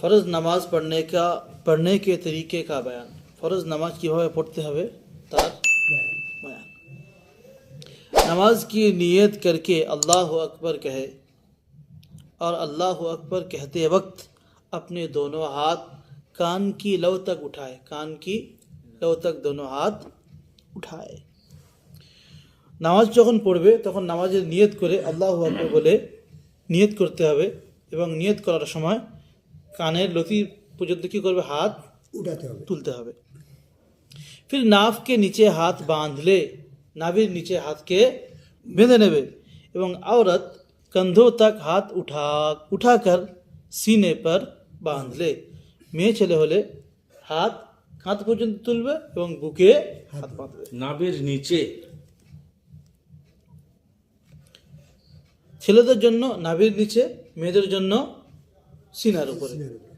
ফরজ নামাজ পড়নে কা পড়নে কে তরিকে কা বয়ান ফরজ নামাজ কিভাবে পড়তে হবে তার बयान नमाज की नीयत करके अल्लाह अकबर कहे और अल्लाह अकबर कहते वक्त अपने दोनों हाथ कान की लव तक उठाए कान की लव तक दोनों हाथ उठाए নামাজ যখন পড়বে তখন নামাজের নিয়ত করে আল্লাহ আকবর বলে নিয়ত করতে হবে এবং নিয়ত করার সময় কানের লতি পর্যন্ত কী করবে হাত উঠাতে হবে তুলতে হবে फिर नाफ के नीचे हाथ बांध ले नाभिर नीचे हाथ के বেঁধে নেবে এবং औरत कंधों तक हाथ उठा उठाकर सीने पर बांध ले মেয়ে ছেলে হলে হাত কাঁধ পর্যন্ত তুলবে এবং বুকে হাত বাঁধবে নাভির নিচে ছেলেদের জন্য নাভির নিচে মেয়েদের জন্য সিনার উপরে সিনের উপরে।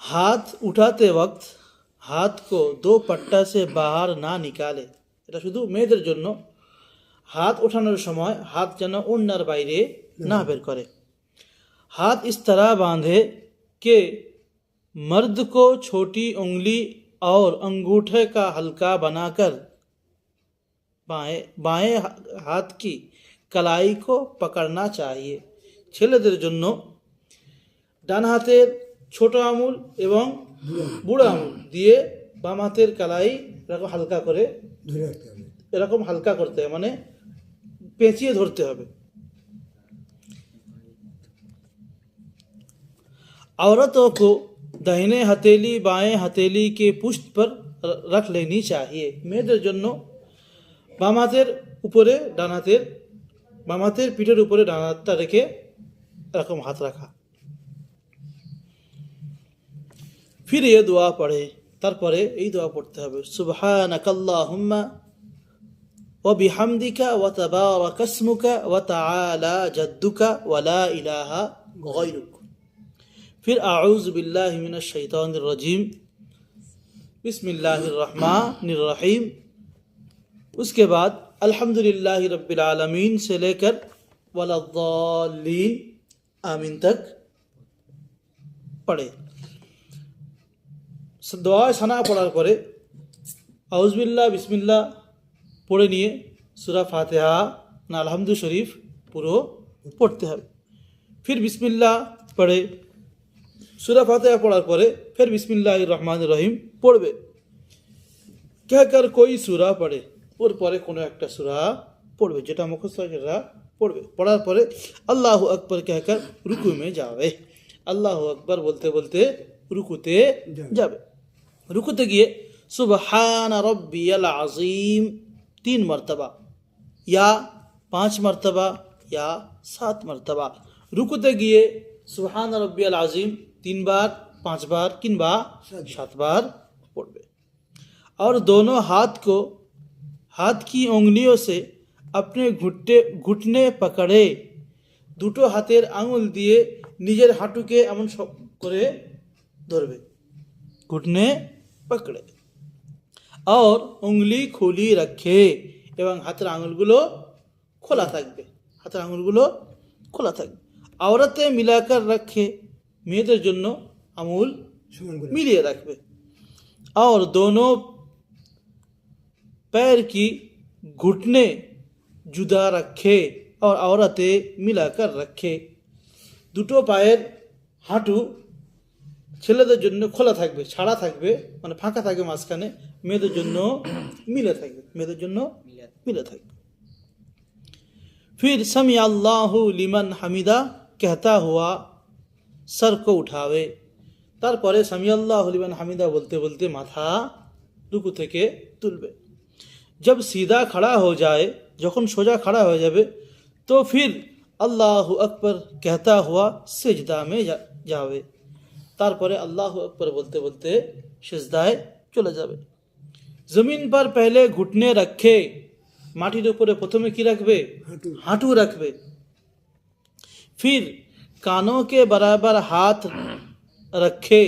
हाथ उठाते वक्त हाथ को दो पट्टा से बाहर ना निकाले এটা শুধু মেয়েদের জন্য হাত ওঠানোর সময় হাত যেন ওড়নার বাইরে না বের করে हाथ इस तरह बांधे कि मर्द को छोटी उंगली और अंगूठे का हल्का बनाकर बाएं बाएं हाथ की कलाई को पकड़ना चाहिए ছেলেদের জন্য ডান হাতের ছোট আঙুল এবং বুড়ো আঙুল দিয়ে বাম হাতের কালাই এরকম হালকা করে ধরে রাখতে হবে এরকম হালকা করতে হবে মানে পেঁচিয়ে ধরতে হবে औरतों को दाहिने हथेली बाएं हथेली के पुष्ट पर र- रख लेनी चाहिए মেয়েদের জন্য বাম হাতের উপরে ডান হাতের বাম হাতের পিঠের উপরে ডান হাতটা রেখে এরকম হাত রাখা फिर ये दुआ पढ़े তারপরে এই দোয়া পড়তে হবে সুবহানাকাল্লাহুম্মা ওয়া বিহামদিকা ওয়া তাবারাকা ইসমুকা ওয়া তাআলা জাদ্দুকা ওয়া লা ইলাহা গায়রুক फिर आऊज़ बिल्लाहि मिनश शैतानिर रजीम बिस्मिल्लाहिर रहमानिर रहीम उसके बाद আলহামদুলিল্লাহ রব্বিল আলমিন, সে লেকার ওয়ালাদ্দালিন আমিন তক, পড়ে। দোয়া সানা পড়ার পরে আউজবিল্লা বিসমিল্লা পড়ে নিয়ে সুরা ফাতেহা, না আলহামদু শরীফ পুরো পড়তে হবে। ফির বিসমিল্লা পড়ে। সুরা ফাতেহা পড়ার পরে ফের বিসমিল্লাহ রহমান রহিম পড়বে। কে কার কই সুরা পড়ে? ওর পরে কোনো একটা সুরা পড়বে যেটা মুখস্থ হয় সেটা পড়বে পড়ার পরে আল্লাহ আকবর कहकर রুকু মে যাবে আল্লাহ আকবর বলতে বলতে রুকুতে যাবে রুকুতে গিয়ে সুবহান রব্বিয়াল আজিম তিন মর্তবা या पांच मरतबा या सात मरतबा रुकते गए सुबहान रब्बियल आज़ीम तीन बार पांच बार किन बार सात बार पढ़बे और दोनों हाथ को हाथ की उंगलियों से अपने घुटने घुटने पकड़े দুটো হাতের আঙুল দিয়ে নিজের হাঁটুকে এমন সব করে ধরবে ঘুটনে পকড়ে और উংলি খুলি রাখে এবং হাতের আঙুলগুলো খোলা থাকবে হাতের আঙুলগুলো খোলা থাকবে আওরাতে মিলাকার রাখে মেয়েদের জন্য আমুল সমান করে मिलिए रखबे और दोनों पैर की घुटने जुदा रखे और औरतें मिलाकर रखे দুটো পায়ের হাঁটু ছেলেদের জন্য খোলা থাকবে ছাড়া থাকবে মানে ফাঁকা থাকবে মাঝখানে মেয়েদের জন্য মিলে থাকবে মেয়েদের জন্য মিলে থাকবে फिर समी अल्लाह लिमन হামিদা कहता हुआ सर को उठावे তারপরে সামি আল্লাহ হলিমান হামিদা বলতে বলতে মাথা রুকু থেকে তুলবে जब सीधा खड़ा हो जाए যখন সোজা खड़ा হয়ে যাবে তো फिर আল্লাহ আকবর कहता हुआ সেজদা মে যা- যাবে তারপরে আল্লাহ আকবর বলতে বলতে সেজদায় চলে যাবে জমিন पर पहले घुटने रखे মাটির উপরে প্রথমে কি রাখবে হাঁটু হাঁটু রাখবে फिर কানও কে বরাবর হাত রাখে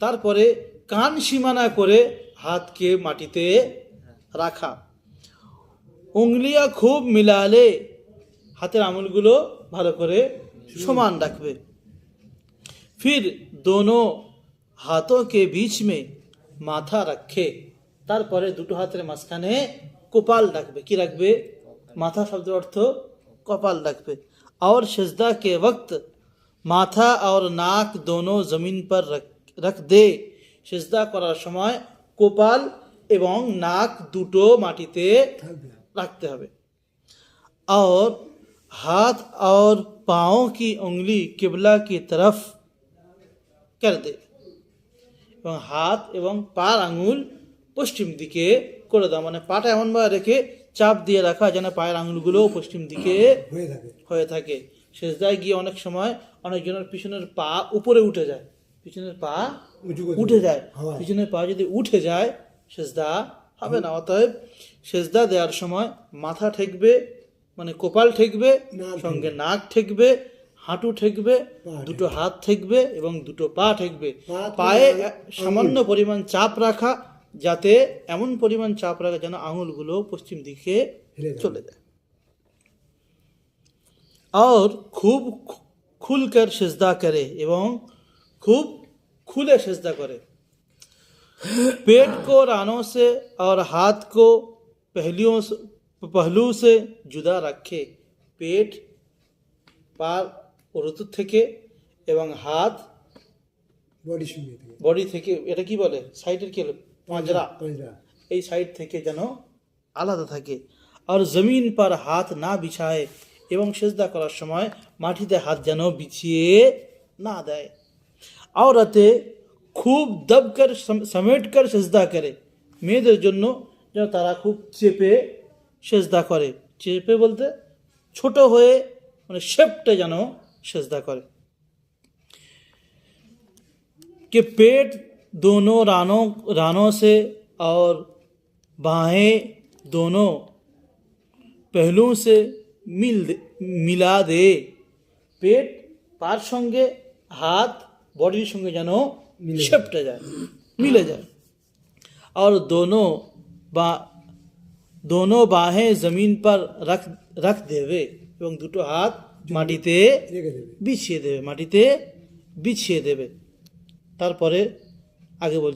তারপরে কান সীমানা করে হাতকে মাটিতে রাখা উংলিয়া খুব মিলালে হাতের আঙুলগুলো ভালো করে সমান রাখবে फिर दोनों হাতों के बीच में মাথা রাখে তারপরে দুটো হাতের মাঝখানে কপাল রাখবে কি রাখবে মাথা শব্দের অর্থ কপাল রাখবে और सजदा के वक्त মাথা और নাক दोनों जमीन पर रख रख दे সেজদা করার সময় কপাল এবং নাক দুটো মাটিতে থাকবে रखते হবে और हाथ और पाँव की उंगली किबला की तरफ कर दे এবং হাত এবং পার আঙুল পশ্চিম দিকে করে দাও মানে পাটা এমনভাবে রেখে চাপ দিয়ে রাখা যেন পায়ের আঙুলগুলো পশ্চিম দিকে হয়ে থাকে হয়ে থাকে সেজদায় গিয়ে অনেক সময় অনেকজনের পিছনের পা উপরে উঠে যায় পিছনের পা উঁচু করে উঠে যায় হাওয়ায়। পিছনের পা যদি উঠে যায় সেজদা হবে না অতএব সেজদা দেওয়ার সময় মাথা ঠেকবে মানে কপাল ঠেকবে সঙ্গে নাক ঠেকবে হাঁটু ঠেকবে দুটো হাত ঠেকবে এবং দুটো পা ঠেকবে। পায়ে সামান্য পরিমাণ চাপ রাখা যাতে এমন পরিমাণ চাপ রাখা যেন আঙুলগুলো পশ্চিম দিকে চলে যায়। আর খুব খুলকার সেজদা করে এবং খুব খুলে সেজদা করে। पेट को रानों से और हाथ को पहलियों से पहलू से जुदा रखे পেট পার ঋতু থেকে এবং হাত বডি সঙ্গে থাকে বডি থেকে এটা কি বলে সাইডের কি হলো পাঁজরা পাঁজরা এই সাইড থেকে যেন আলাদা থাকে আর জমিন पर হাত না বিছায় এবং সেজদা করার সময় মাটিতে হাত যেন বিছিয়ে না দেয় আওরাতে খুব দবকর সমেট কর সেজদা করে মেয়েদের জন্য যেন তারা খুব চেপে সেজদা করে চেপে বলতে ছোট হয়ে মানে শেপটে যেন সেজদা করে कि पेट दोनों रानों रानों से और बाहें दोनों पहलुओं से मिल दे- मिला दे পেট পার সঙ্গে হাত বডির সঙ্গে যেন মিলে যায়। শেপটে যায় মিলে যায় और दोनों বা दोनों बाहें जमीन पर रख रख দেবে এবং দুটো হাত মাটিতে রেখে দেবে বিছিয়ে দেবে মাটিতে বিছিয়ে দেবে তারপরে আগে বলছি